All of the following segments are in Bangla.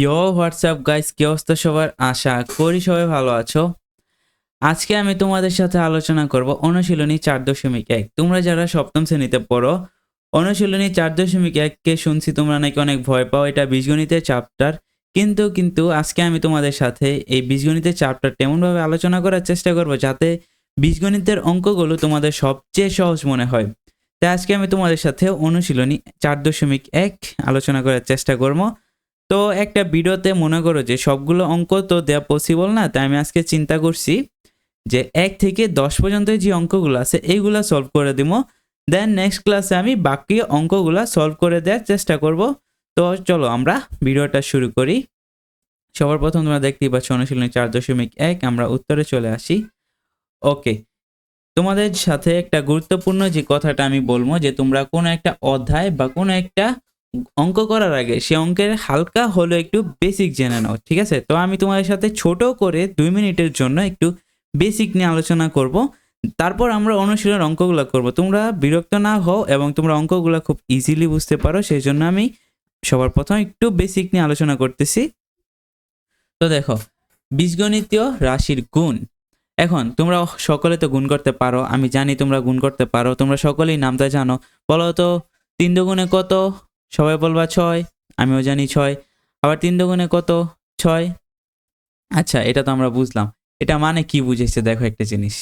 ইয়ো হোয়াটসঅ্যাপ গাইস কি অবস্থা সবার? আশা করি সবাই ভালো আছো। আজকে আমি তোমাদের সাথে আলোচনা করব অনুশীলনী চার দশমিক এক। তোমরা যারা সপ্তম শ্রেণীতে পড়ো, অনুশীলনী চার দশমিক এককে শুনছি তোমরা নাকি অনেক ভয় পাও, এটা বীজগণিতের চ্যাপ্টার কিন্তু কিন্তু আজকে আমি তোমাদের সাথে এই বীজগণিতের চ্যাপ্টারটা এমনভাবে আলোচনা করার চেষ্টা করব যাতে বীজগণিতের অঙ্কগুলো তোমাদের সবচেয়ে সহজ মনে হয়। তাই আজকে আমি তোমাদের সাথে অনুশীলনী চার দশমিক এক আলোচনা করার চেষ্টা করব। তো একটা ভিডিওতে মনে করো যে সবগুলো অঙ্ক তো দেওয়া পসিবল না, তাই আমি আজকে চিন্তা করছি যে এক থেকে দশ পর্যন্ত যে অঙ্কগুলো আছে, এইগুলো সলভ করে দিব। দেন নেক্সট ক্লাসে আমি বাকি অঙ্কগুলো সলভ করে দেওয়ার চেষ্টা করব। তো চলো আমরা ভিডিওটা শুরু করি। সবার প্রথম তোমরা দেখতেই পাচ্ছ অনুশীলনী চার দশমিক এক, আমরা উত্তরে চলে আসি। ওকে তোমাদের সাথে একটা গুরুত্বপূর্ণ যে কথাটা আমি বলব যে তোমরা কোনো একটা অধ্যায় বা কোনো একটা অঙ্ক করার আগে সে অঙ্কের হালকা হলো একটু বেসিক জেনে নাও, ঠিক আছে? তো আমি তোমাদের সাথে ছোট করে দুই মিনিটের জন্য একটু বেসিক নিয়ে আলোচনা করব। তারপর আমরা অনুশীলনের অঙ্কগুলো করব। তোমরা বিরক্ত না হও এবং তোমরা অঙ্কগুলো খুব ইজিলি বুঝতে পারো সেই জন্য আমি সবার প্রথম একটু বেসিক নিয়ে আলোচনা করতেছি। তো দেখো বীজগণিতীয় রাশির গুণ। এখন তোমরা সকলে তো গুণ করতে পারো, আমি জানি তোমরা গুণ করতে পারো, তোমরা সকলেই নামটা জানো। বলো তো, তিন দুগুণে কত? সবাই বলবা ছয়, আমিও জানি ছয়। আবার তিন দুগুণে কত? ছয়। আচ্ছা এটা তো আমরা বুঝলাম। এটা মানে কি বুঝেছে? দেখো একটা জিনিস।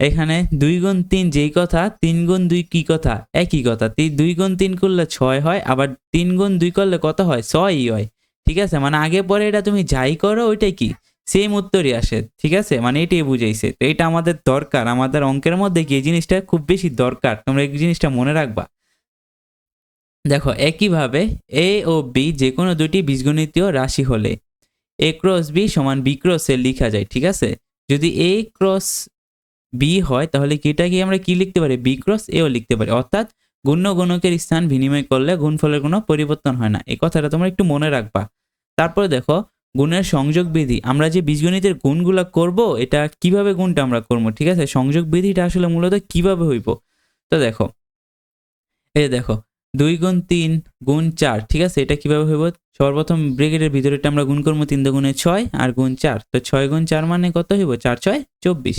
এখানে দুই গুণ তিন যেই কথা, তিন গুণ দুই কি কথা? একই কথা। দুই গুণ তিন করলে ছয় হয়, আবার তিন গুণ দুই করলে কত হয়? ছয়ই হয়। ঠিক আছে? মানে আগে পরে এটা তুমি যাই করো, ওইটাই কি? সেম উত্তরই আসে। ঠিক আছে? মানে এটাই বুঝাইছে। তো এটা আমাদের দরকার। আমাদের অঙ্কের মধ্যে কি এই জিনিসটা খুব বেশি দরকার? তোমরা এই জিনিসটা মনে রাখবা। দেখো, একইভাবে এ ও বি যে কোনো দুটি বীজগণিতীয় রাশি হলে এ ক্রস বি সমান বি ক্রসে লিখা যায়, ঠিক আছে? যদি এ ক্রস বি হয়, তাহলে কি আমরা কি লিখতে পারি? বি ক্রস এও লিখতে পারি। অর্থাৎ গুণ্য গুণকের স্থান বিনিময় করলে গুণফলের কোনো পরিবর্তন হয় না। এই কথাটা তোমরা একটু মনে রাখবা। তারপরে দেখো, গুণের সংযোগ বিধি। আমরা যে বীজগণিতের গুণগুলা করব, এটা কীভাবে গুণটা আমরা করব, ঠিক আছে? সংযোগ বিধিটা আসলে মূলত কীভাবে হইব? তো দেখো, এই দেখো দুই গুণ তিন গুণ চার, ঠিক আছে? এটা কীভাবে হইব? সর্বপ্রথম ব্রেকেটের ভিতরেটা আমরা গুণ করব তিন দুগুণে ছয় আর গুণ চার। তো ছয় গুণ চার মানে কত হইব? চার ছয় চব্বিশ।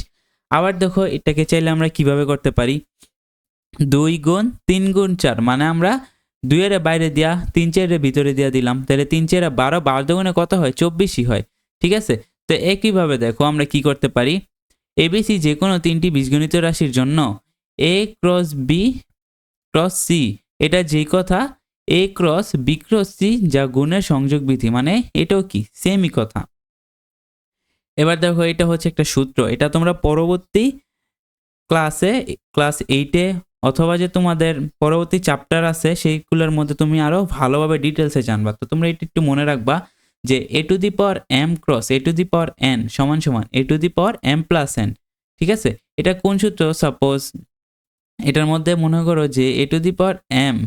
আবার দেখো, এটাকে চাইলে আমরা কীভাবে করতে পারি? দুই গুণ তিন গুণ চার মানে আমরা দুইয়ের বাইরে দেওয়া তিন চারের ভিতরে দেওয়া দিলাম। তাহলে তিন চারে বারো বারো দুগুণে কত হয়? চব্বিশই হয়, ঠিক আছে? তো একইভাবে দেখো, আমরা কি করতে পারি? এবিসি যে কোনো তিনটি বীজগণিত রাশির জন্য A cross B, cross C এটা যেই কথা A cross B cross C যা গুণের সংযোগ বিধি মানে এটাও কি? সেমই কথা। এবার দেখো এটা হচ্ছে একটা সূত্র। এটা তোমরা পরবর্তী ক্লাসে ক্লাস এইটে অথবা যে তোমাদের পরবর্তী চ্যাপ্টার আছে, সেইগুলোর মধ্যে তুমি আরও ভালোভাবে ডিটেলসে জানবা। তো তোমরা এটা একটু মনে রাখবা যে A to the power M cross A to the power N সমান সমান A to the power M plus N ঠিক আছে? এটা কোন সূত্র? সাপোজ এটার মধ্যে মনে করো যে A to the power M,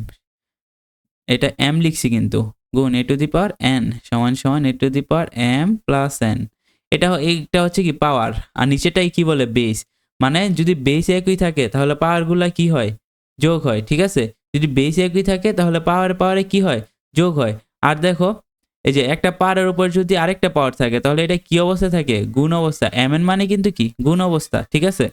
এটা এম লিখছি কিন্তু, গুণ এ টু দি পাওয়ার এন সমান সমান A to the power M plus N. এটা এইটা হচ্ছে কি পাওয়ার, আর নিচেটাই কি বলে বেস? মানে যদি বেস একই থাকে তাহলে পাওয়ারগুলা কি হয়? যোগ হয়, ঠিক আছে? যদি বেস একই থাকে তাহলে পাওয়ার পাওয়ারে কি হয়? যোগ হয়। আর দেখো, এই যে একটা পাওয়ারের উপর যদি আরেকটা পাওয়ার থাকে তাহলে এটা কি অবস্থা থাকে? গুণ অবস্থা। এম এন মানে কিন্তু কি? গুণ অবস্থা, ঠিক আছে?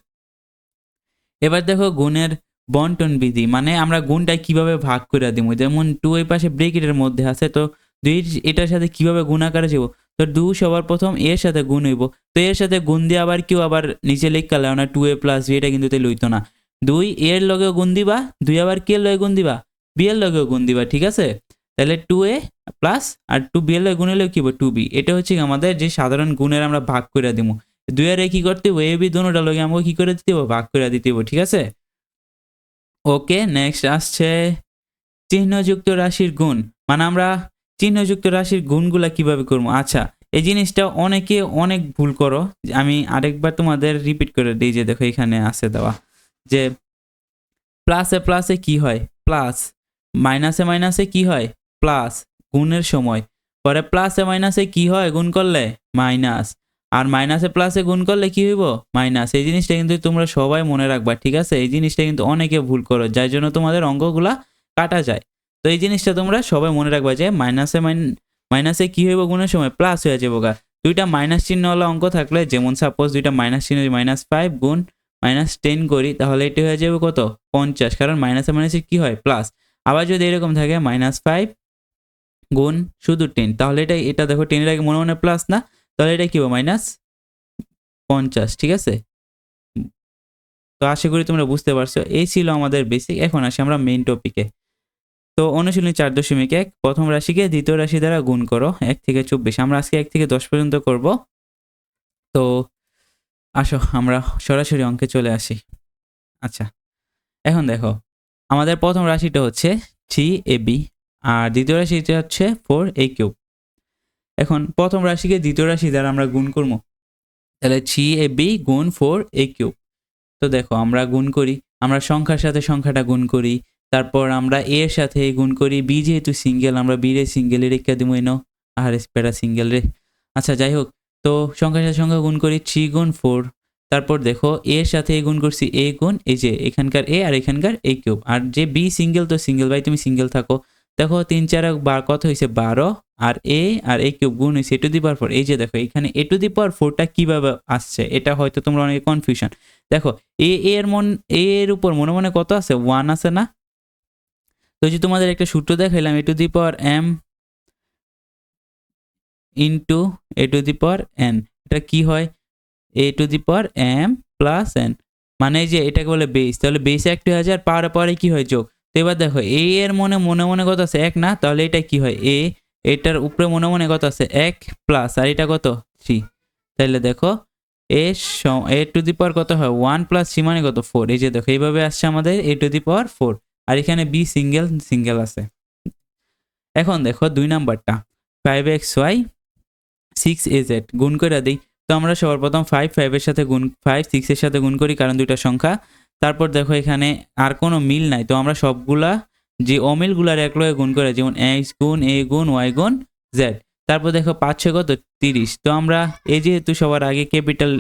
এবার দেখো গুণের বন্টন বিধি মানে আমরা গুণটা কীভাবে ভাগ করে দিব? যেমন টু এই পাশে ব্রেকেটের মধ্যে আছে, তো দুই এটার সাথে কীভাবে গুণ আকারে যাব? তো দু সবার প্রথম এর সাথে গুণ হইব। তো এর সাথে গুণ দিয়ে আবার কেউ আবার নিচে লেখা না, টু এ প্লাস বি এটা কিন্তু লইতো না। দুই এর লগেও গুণ দিবা, দুই আবার কে লগে গুণ দিবা? বি এর লগেও গুণ দিবা, ঠিক আছে? তাহলে টু এ প্লাস আর টু বি এর লগে গুণ হলেও কি টু বি। এটা হচ্ছে আমাদের যে সাধারণ গুণের আমরা ভাগ করে দিব। আর এ কি করতে হবে এ, বি দোনোটা লগে আমাকে কি করে দিতে ভাগ করে দিতে ঠিক আছে? ওকে নেক্সট আসছে চিহ্নযুক্ত রাশির গুণ। মানে আমরা চিহ্নযুক্ত রাশির গুণগুলা কীভাবে করব? আচ্ছা এই জিনিসটা অনেকে অনেক ভুল করো। আমি আরেকবার তোমাদের রিপিট করে দিই যে দেখো এখানে আছে দেওয়া, যে প্লাসে প্লাসে কি হয়? প্লাস মাইনাসে মাইনাসে কি হয়? প্লাস গুণের সময়। পরে প্লাসে মাইনাসে কি হয়? গুণ করলে? মাইনাস আর মাইনাসে প্লাসে গুণ করলে কি হইব? মাইনাস। এই জিনিসটা কিন্তু তোমরা সবাই মনে রাখবা, ঠিক আছে? এই জিনিসটা কিন্তু অনেকে ভুল করো, যার জন্য তোমাদের অঙ্কগুলা কাটা যায়। তো এই জিনিসটা তোমরা সবাই মনে রাখবা যে মাইনাসে মাইন, মাইনাসে কি হইব গুণের সময়? প্লাস হয়ে যাব গা। দুইটা মাইনাস চিহ্ন হলো অঙ্ক থাকলে, যেমন সাপোজ দুইটা মাইনাস চিহ্ন মাইনাস ফাইভ গুণ মাইনাস টেন করি, তাহলে এটা হয়ে যাবে কত? পঞ্চাশ। কারণ মাইনাসে মাইনাসে কি হয়? প্লাস আবার যদি এরকম থাকে মাইনাস ফাইভ গুণ শুধু টেন তাহলে এটা এটা দেখো টেনের আগে মনে মনে প্লাস না? তাহলে এটা কি হবে? মাইনাস পঞ্চাশ, ঠিক আছে? তো আশা করি তোমরা বুঝতে পারছ। এই ছিল আমাদের বেসিক এখন আসি আমরা মেইন টপিকে তো অনুশীলনী চার দশমিক এক, প্রথম রাশিকে দ্বিতীয় রাশি দ্বারা গুণ করো, এক থেকে চব্বিশ। আমরা আজকে এক থেকে দশ পর্যন্ত করব। তো আসো, আমরা সরাসরি অঙ্কে চলে আসি। আচ্ছা এখন দেখো, আমাদের প্রথম রাশিটা হচ্ছে থ্রি এ বি আর দ্বিতীয় রাশিটা হচ্ছে ফোর এ কিউব এখন প্রথম রাশিকে দ্বিতীয় রাশি দ্বারা আমরা গুণ করব। তাহলে থ্রি এ বি গুণ ফোর এ কিউব তো দেখো, আমরা গুণ করি, আমরা সংখ্যার সাথে সংখ্যাটা গুণ করি, তারপর আমরা এ এর সাথে গুণ করি বি যেহেতু সিঙ্গেল আমরা বি রে সিঙ্গেলে রেখে দিব এনো আর স্পেরা সিঙ্গেল রে। আচ্ছা যাই হোক, তো সংখ্যার সাথে সংখ্যা গুণ করি থ্রি গুণ ফোর তারপর দেখো এর সাথে এ গুণ করছি এ গুণ, এই যে এখানকার এ আর এখানকার এ কিউব আর যে বি সিঙ্গেল তো সিঙ্গেল ভাই তুমি সিঙ্গেল থাকো। দেখো তিন চার বার কত হয়েছে? বারো। আর এ আর এ কিউব গুণ হয়েছে এ টু দি পাওয়ার ফোর। এই যে দেখো, এখানে এ টু দি পাওয়ার ফোরটা কীভাবে আসছে? এটা হয়তো তোমরা অনেকে কনফিউশন দেখো, এ এর মন, এ এর উপর মনে মনে কত আছে? ওয়ান আছে না? তো যে তোমাদের একটা সূত্র দেখাইলাম, A to the power M into A to the power N এটা কি হয়? A to the power M plus N মানে যে এটাকে বলে বেস তাহলে বেসে একটু হাজার পাওয়ার পরে কি হয়? যোগ। তো এবার দেখো এ এর মনে মনে মনে কত আছে? এক না? তাহলে এটা কি হয়? এ এটার উপরে মনে মনে কত আছে? এক প্লাস আর এটা কত? থ্রি তাহলে দেখো এ এ টু দি পাওয়ার কত হয়? ওয়ান প্লাস থ্রি মানে কত? ফোর এই যে দেখো, এইভাবে আসছে আমাদের এ টু দি পাওয়ার ফোর আর এখানে বি সিঙ্গেল সিঙ্গেল আছে। এখন দেখো, দুই নাম্বারটা। Five X Y six A Z গুণ করে দিই। তো আমরা সবার প্রথম ফাইভ ফাইভের সাথে গুণ ফাইভ সিক্সের সাথে গুণ করি, কারণ দুইটা সংখ্যা। তারপর দেখো এখানে আর কোনো মিল নাই। তো আমরা সবগুলা যে অমিলগুলার এক লগে গুণ করে, যেমন এক্স গুণ, এ গুণ, ওয়াই গুণ, জেড। তারপর দেখো পাঁচ, ছয় কত? তিরিশ। তো আমরা এ যেহেতু সবার আগে ক্যাপিটাল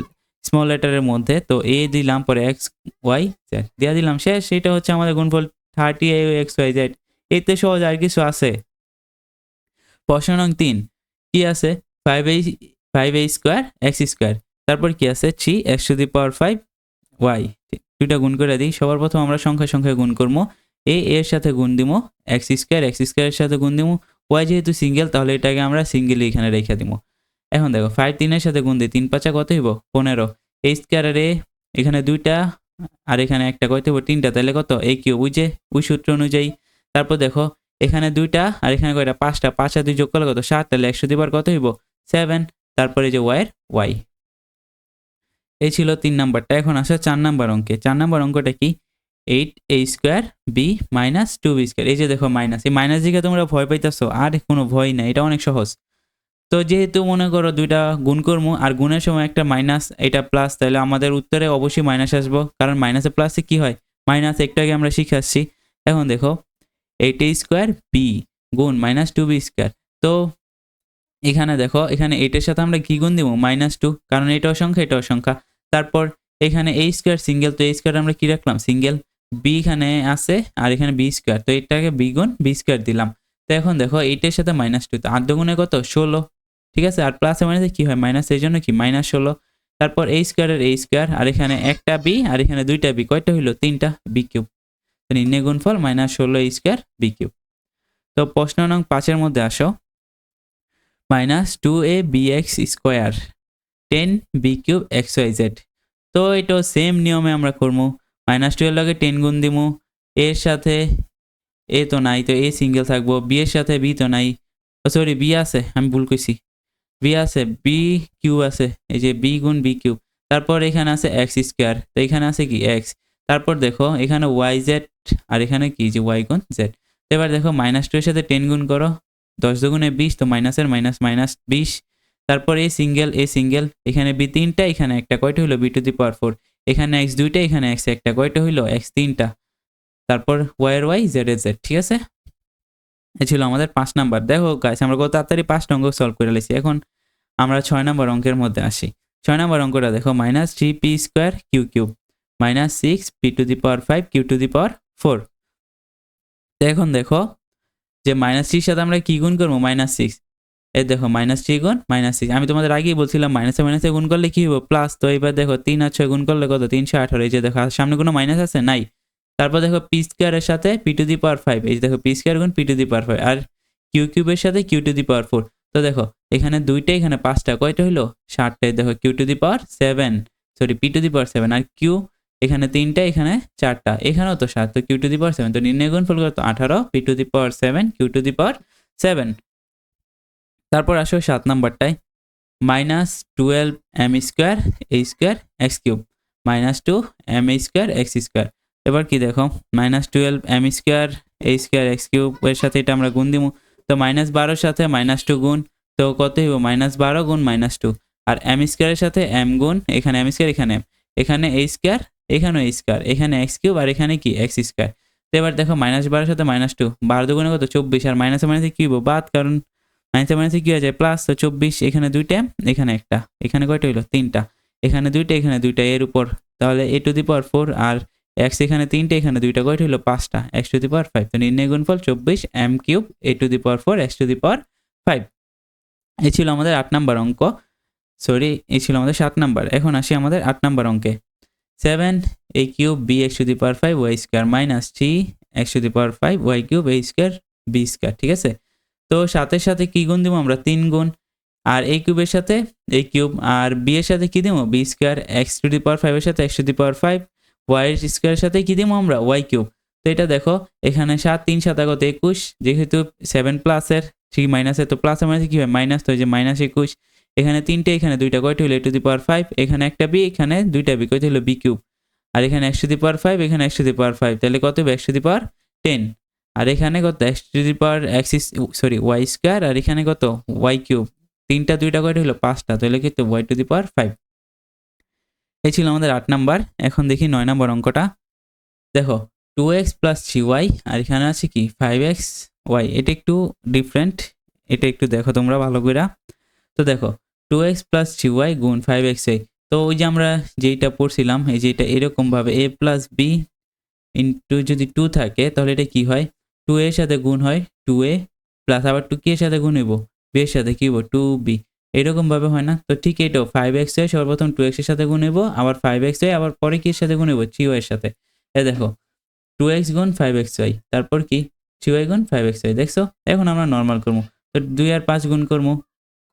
স্মল লেটারের মধ্যে, তো এ দিলাম পরে এক্স, ওয়াই, জেড। দিয়া দিলাম শেষ। সেটা হচ্ছে আমাদের গুণফল thirty A, X, Y, Z. এতে সহজ আর কিছু আছে। প্রশ্ন নং তিন। কি আছে? ফাইভ এই ফাইভ এই স্কোয়ার, এক্স স্কোয়ার। তারপর কি আছে? Three, X to the power five, Y. দুইটা গুণ করে দিই। সবার প্রথম আমরা সংখ্যা সংখ্যায় গুণ করব। এ এর সাথে গুণ দিব। এক্স স্কোয়ার, এক্স স্কোয়ারের সাথে গুণ দিব। ওয়াই যেহেতু সিঙ্গেল, তাহলে এটাকে আমরা সিঙ্গেলি এখানে রেখে দিব। এখন দেখো ফাইভ তিনের সাথে গুণ দিই। তিন পাঁচা কত হইব? পনেরো। এই স্কোয়ারের এ, এখানে দুইটা, আর এখানে একটা কত হইব তিনটা। তাহলে কত? এই কিউ বুঝে ওই সূত্র অনুযায়ী। তারপর দেখো, এখানে দুইটা, আর এখানে কয়টা? পাঁচটা। পাঁচ আর দুই যোগ করলে কত? সাত। তাহলে একশো দিবার কত হইব? সেভেন তারপরে যে ওয়াইয়ের ওয়াই এই ছিল তিন নাম্বারটা। এখন আসে চার নাম্বার অঙ্কে। চার নাম্বার অঙ্কটা কি? Eight A square B minus two B square. এই যে দেখো মাইনাস, এই মাইনাস দিকে তোমরা ভয় পাইতেছো, আর কোনো ভয় নাই, এটা অনেক সহজ। তো যেহেতু মনে করো দুইটা গুণ করব, আর গুণের সময় একটা মাইনাস, এটা প্লাস, তাহলে আমাদের উত্তরে অবশ্যই মাইনাস আসব। কারণ মাইনাসে প্লাসে কি হয়? মাইনাস একটু আগে আমরা শিখে আসছি। এখন দেখো, এইট এ স্কোয়ার বি গুণ মাইনাস টু বি স্কোয়ার। তো এখানে দেখো, এখানে এইটের সাথে আমরা কি গুণ দিব? Minus two. কারণ এটা অসংখ্যা, এটা সংখ্যা তারপর এখানে এই স্কোয়ার সিঙ্গেল তো এই স্কোয়ার আমরা কি রাখলাম? সিঙ্গেল বি এখানে আছে আর এখানে বি স্কোয়ার তো এটাকে বি গুণ বি স্কোয়ার দিলাম। তো এখন দেখো এইটার সাথে মাইনাস টু তো আট কত? ষোলো। ঠিক আছে? আর প্লাসে মাইনাসে কি হয়? মাইনাস এই জন্য কি? মাইনাস ষোলো। তারপর এই স্কোয়ারের এই স্কোয়ার আর এখানে একটা বি আর এখানে দুইটা বি কয়টা হইল? তিনটা বি কিউব তো নির্ণয় গুণফল মাইনাস ষোলো এই স্কোয়ার বি কিউব তো প্রশ্ন নং পাঁচের মধ্যে আসো। Minus two A B X square ten B cube X Y Z তো এটাও সেম নিয়মে আমরা করব। মাইনাস টু এর লগে টেন গুণ দিমু এর সাথে এ তো নাই, তো এ সিঙ্গেল থাকব। বি এর সাথে বি তো নাই। সরি বি আছে, আমি ভুল কইছি। বি আছে, বি কিউ আছে, এই যে বি গুণ বি কিউ তারপর এখানে আছে এক্স স্কোয়ার তো এখানে আছে কি এক্স তারপর দেখো, এখানে ওয়াই জেড আর এখানে কি? যে ওয়াই গুণ জেড এবার দেখো মাইনাস টু এর সাথে টেন গুণ করো। দশ দুগুণে বিশ, তো মাইনাসের মাইনাস মাইনাস বিশ। তারপর এ সিঙ্গেল এ সিঙ্গেল এখানে বি তিনটা, এখানে একটা, কয়টা হলো B to the power four এখানে এক্স দুইটা, এখানে এক্স একটা, কয়টা হইল? এক্স তিনটা। তারপর ওয়াই ওয়াই জেড এর জেড ঠিক আছে? এ ছিল আমাদের পাঁচ নাম্বার। দেখো গাছ আমরা কত তাড়াতাড়ি পাঁচ অঙ্ক সলভ করে লেছি এখন আমরা ছয় নম্বর অঙ্কের মধ্যে আসি। ছয় নম্বর অঙ্কটা দেখো minus three P square Q cube minus six P to the power five Q to the power four এখন দেখো, যে মাইনাস থ্রির সাথে আমরা কি গুণ করব? মাইনাস সিক্স এই দেখো মাইনাস থ্রি গুণ মাইনাস সিক্স আমি তোমাদের আগেই বলছিলাম মাইনাসে মাইনাসে গুণ করলে কি হবে প্লাস তো এবার দেখো, তিন আর ছয় গুণ করলে কত? তিনশো আঠারো। এই যে দেখো সামনে কোনো মাইনাস আছে? নাই। তারপর দেখো পি স্কোয়ারের সাথে P to the power five এই যে দেখো পি স্কোয়ার গুণ P to the power five R Q কিউবের সাথে Q to the power four তো দেখো, এখানে দুইটা, এখানে পাঁচটা, কয়টা হলো ষাটটা দেখো Q to the power seven sorry P to the power seven R Q এখানে তিনটা, এখানে চারটা। এখানেও তো সাত। তো Q to the power seven তো নির্ণয় গুণ ফল কত? আঠারো। P to the power seven Q to the power seven তারপর আসো সাত নাম্বারটায়। Minus twelve M square A square X cube. Minus two M A square X square. এবার কি দেখো? Minus twelve M square A square X cube এর সাথে এটা আমরা গুণ দিব তো মাইনাস বারোর সাথে মাইনাস টু গুণ তো কত হইব? মাইনাস বারো গুণ মাইনাস টু। আর এম স্কোয়ারের সাথে এম গুণ এখানে এম স্কোয়ার এখানে m, এখানে এ স্কোয়ার এখানেও এ স্কোয়ার এখানে এক্স কিউব আর এখানে কি? X square. তো এবার দেখো মাইনাস বারোর সাথে মাইনাস টু। বারো দুগুণে কত? চব্বিশ। আর মাইনাসে মাইনাসে কী হইব? বাদ। কারণ মাইনাসে মাইনাসে কি হয়ে যায়? প্লাস তো চব্বিশ, এখানে দুইটা, এখানে একটা। এখানে কয়টা হইল? তিনটা। এখানে দুইটা এখানে দুইটা, এর উপর। তাহলে A to the power four R x এখানে তিনটে, এখানে দুইটা, কয়টা হলো পাঁচটা। X to the power five তো নির্ণয় গুণফল চব্বিশ M cube A to the power four X to the power five এ ছিল আমাদের আট নাম্বার অঙ্ক। সরি এই ছিল আমাদের সাত নাম্বার। এখন আসি আমাদের আট নাম্বার অঙ্কে। Seven A cube B X to the power five Y square minus three X to the power five Y cube A square B square ঠিক আছে? তো সাথে সাথে কি গুণ দিব? আমরা তিন গুণ। আর এই কিউবের সাথে এই কিউব, আর বি এর সাথে কি দিব? B square X to the power ফাইভের সাথে X to the power five. Y স্কোয়ারের সাথে কি দিব আমরা? Y cube. তো এটা দেখো, এখানে সাত, তিন, সাত, আগত একুশ, যেহেতু সেভেন প্লাসের থ্রি মাইনাসের তো প্লাসে মাইনাসে কী হয়? মাইনাস তো যে মাইনাস একুশ। এখানে তিনটে, এখানে দুইটা, কয়টা হলো? A to the power five. এখানে একটা বি, এখানে দুইটা বি, কয়টা হলো? B cube. আর এখানে X to the power five, এখানে X to the power five. তাহলে কত হবে? X to the power ten. আর এখানে কত? X to the power X sorry Y square আর এখানে কত? ওয়াই কিউব তিনটা, দুইটা কয়টা হলো পাঁচটা, তাহলে কিন্তু Y to the power five এই ছিল আমাদের আট নাম্বার। এখন দেখি নয় নাম্বার অঙ্কটা। দেখো two X plus three Y আর এখানে আছে কি? ফাইভ এক্স ওয়াই এটা একটু ডিফারেন্ট এটা একটু দেখো তোমরা ভালো করে। তো দেখো two X plus three Y গুণ ফাইভ এক্স ওয়াই তো ওই যে আমরা যেইটা পড়ছিলাম, এই যে এটা এরকমভাবে এ প্লাস বি ইন্টু যদি টু থাকে, তাহলে এটা কি হয়? টু এর সাথে গুণ হয় টু এ প্লাস আবার টু কি এর সাথে গুণ হইব। বি এর সাথে কি হইব? টু বি এরকমভাবে হয় না? তো ঠিক এটাও ফাইভ এক্স ওয়াই সর্বপ্রথম টু এক্সের সাথে গুণ হইব, আবার ফাইভ এক্স ওয়াই আবার পরে কি এর সাথে গুণ হইব? থ্রি এর সাথে। এ দেখো টু এক্স গুণ ফাইভ এক্স ওয়াই তারপর কি? থ্রি ওয়াই গুণ ফাইভ এক্স ওয়াই দেখছ? এখন আমরা নর্মাল করব। তো দুই আর পাঁচ গুণ করব,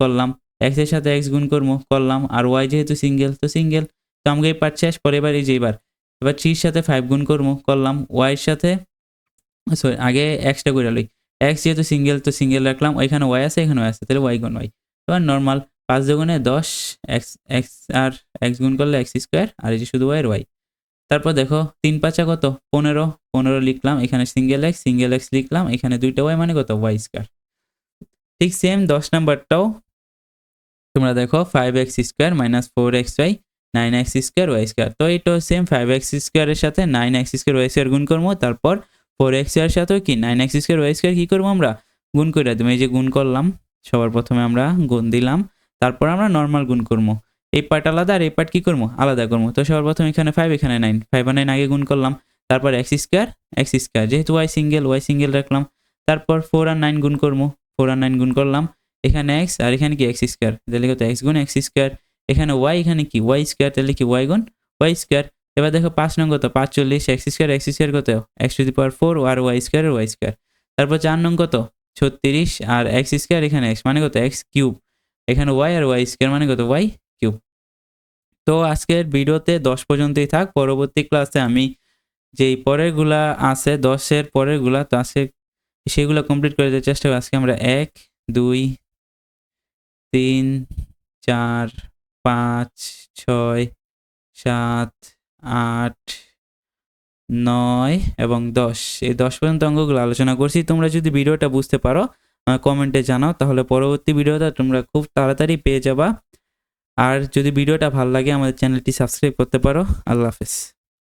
করলাম। এক্সের সাথে এক্স গুণ করব, করলাম। আর ওয়াই যেহেতু সিঙ্গেল তো সিঙ্গেল তো আমাকে এই পার্ট শেষ পরে এবার এই যে এবার। এবার থ্রির সাথে ফাইভ গুণ করব, করলাম। ওয়াইয়ের সাথে সরি আগে এক্সটা করে লই। এক্স যেহেতু সিঙ্গেল তো সিঙ্গেল রাখলাম, ওইখানে ওয়াই আছে, এখানে ওয়াই আছে, তাহলে ওয়াই গুণ ওয়াই এবার নর্মাল পাঁচ দুগুণে দশ এক্স এক্স আর এক্স গুণ করলে এক্স স্কোয়ার আর এই যে শুধু ওয়াইয়ের ওয়াই তারপর দেখো, তিন পাঁচা কত? পনেরো। পনেরো লিখলাম, এখানে সিঙ্গেল এক্স সিঙ্গেল এক্স লিখলাম, এখানে দুইটা ওয়াই মানে কত? ওয়াই স্কোয়ার ঠিক সেম দশ নাম্বারটাও তোমরা দেখো five X square minus four X Y nine X square Y square তো এটাও সেম ফাইভ এক্স স্কোয়ারের সাথে nine X square Y square গুণ করব, তারপর ফোর এক্সের সাথেও কি? Nine X square Y square কী করব আমরা? গুণ করে দেবো এই যে গুণ করলাম, সবার প্রথমে আমরা গুণ দিলাম, তারপর আমরা নর্মাল গুণ করব। এই পার্ট আলাদা আর এই পার্ট কী করব? আলাদা করব। তো সবার প্রথমে এখানে ফাইভ এখানে নাইন ফাইভ আর নাইন আগে গুণ করলাম, তারপর এক্স স্কোয়ার এক্স স্কোয়ার। যেহেতু ওয়াই সিঙ্গেল ওয়াই সিঙ্গেল রাখলাম, তারপর ফোর আর নাইন গুণ করব। ফোর আর নাইন গুণ করলাম, এখানে এক্স আর এখানে কি? X square. তাহলে কত এক্স গুণ এক্স স্কোয়ার, এখানে ওয়াই এখানে কি? ওয়াই স্কোয়ার, তাহলে কি ওয়াই গুণ? Y square. এবার দেখো পাঁচ নং কত? পাঁচচল্লিশ, এক্স স্কোয়ার এক্স স্কোয়ার কত? X to the power four R Y square Y square. তারপর চার নং কত? ছত্রিশ, আর এক্স স্কোয়ার এখানে এক্স মানে কত? X cube. এখানে ওয়াই আর ওয়াই স্কোয়ার মানে কত? Y cube. তো আজকের ভিডিওতে দশ পর্যন্তই থাক। পরবর্তী ক্লাসে আমি যেই পরেরগুলা আছে, দশের পরেরগুলা, তো আছে সেগুলো কমপ্লিট করে দেওয়ার চেষ্টা করি আজকে আমরা এক, দুই, তিন, চার, পাঁচ, ছয়, সাত আট, নয় এবং দশ। এই দশ পর্যন্ত অঙ্কগুলো আলোচনা করছি। তোমরা যদি ভিডিওটা বুঝতে পারো কমেন্টে জানাও, তাহলে পরবর্তী ভিডিওটা তোমরা খুব তাড়াতাড়ি পেয়ে যাবা। আর যদি ভিডিওটা ভালো লাগে, আমাদের চ্যানেলটি সাবস্ক্রাইব করতে পারো। আল্লাহ হাফেজ।